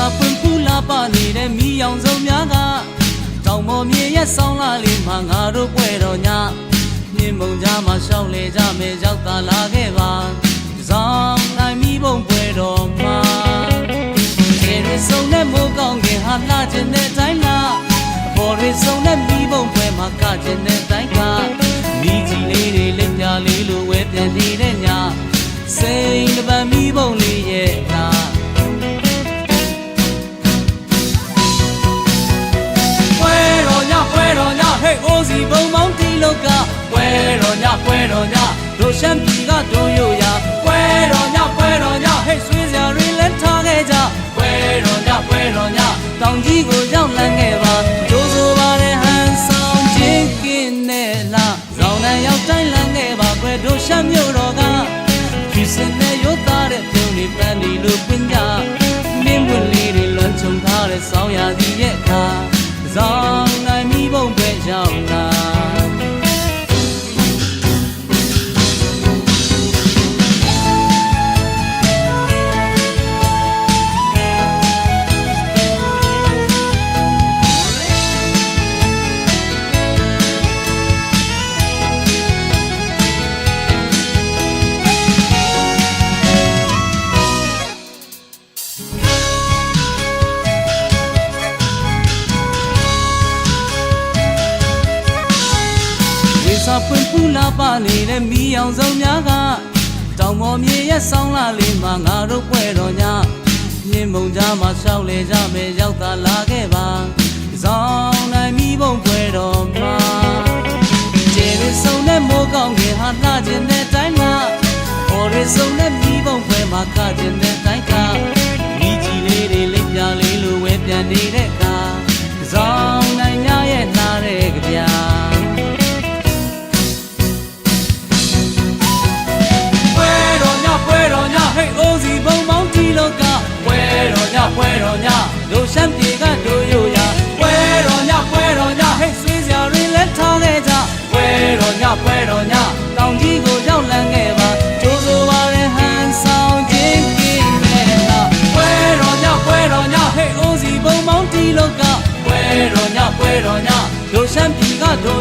စာပွင့်ပူလာပါနေတဲ့မိအောင်စုံများကတောင်ပေါ်မြေရဲ့ဆောင်းလာလေးမှာငါတို့ပွဲတော်ညမြင်မုံကြားမှာရှောင်းလေကြမယ်ရောက်တာလာခဲ့ပါဇောင်းနိုင်မိဘုံပွဲတော်မှာကျေရဆုံနဲ့မိုးကောင်းခင်ဟာလာခြင်းတဲ့တိုင်းလားအပေါ်ရဆုံနဲ့မိဘုံပွဲမှာကခြင်းတဲ့တိုင်းကမိကြီးလေးတွေလက်ပြလေးလိုဝဲပြန်နေတဲ့ညစိန်တစ်ပံ ရှမ်းပြည်ကတို့ရိုရပွဲတော်ညပွဲတော်ညဟဲ့ဆွေးစရာတွေလည်းထားခဲ့ကြပွဲတော်ညပွဲတော်ညတောင်ကြီးကိုရောက်လန်းခဲ့ပါကျိုးဆိုပါတဲ့ဟန်ဆောင်ချင်းကင်းနဲ့လာဇောင်းနဲ့ရောက်တိုင်းလန်းခဲ့ပါကွယ်တို့ရှမ်းမြို့တော်ကဒီစင်နဲ့ရုပ်သားတဲ့ပြုံးနေပန်းဒီလိုပင်ကြမင်းပွင့်လေးတွေလွန်ချုံထားတဲ့ဆောင်းရာ စာပွင့်ပူလာပါနေတဲ့မိအောင်စုံများကတောင်ပေါ်မြေရဲ့ဆောင်းလာလေးမှာငါတို့ပွဲတော်ညမြင်မုံကြားမှာရှောက်လေကြမယ်ရောက်တာလာခဲ့ပါဇောင်းနိုင်မိဘုံပွဲတော်မှာကျေရဆုံနဲ့မိုးကောင်းခင်ဟာလာခြင်းတဲ့တိုင်းမှာအော်ရဆုံနဲ့မိဘုံပွဲမှာကခြင်းတဲ့တိုင်းကမိကြီးလေးတွေလက်ပြလေးလိုဝဲပြန်နေတဲ့အခါဇောင်းနိုင်ညရဲ့နားတဲ့ကြပြာပွဲ ပွဲတော်ညတို့ရှမ်းပြေကတို့ရိုရပွဲတော်ညပွဲတော်ညဟဲ့ဆွေးစရာတွေလည်းထားခဲ့ကြပွဲတော်ညပွဲတော်ညတောင်ကြီးကိုရောက်လန်းခဲ့ပါကျိုးဆိုပါရဲ့ဟန်ဆောင်ခြင်းကင်းမဲ့လားပွဲတော်ညပွဲတော်ညဟဲ့အိုးစီဘုံမောင်းတီလောကပွဲတော်ညပွဲတော်ညတို့ရှမ်းပြေကတို့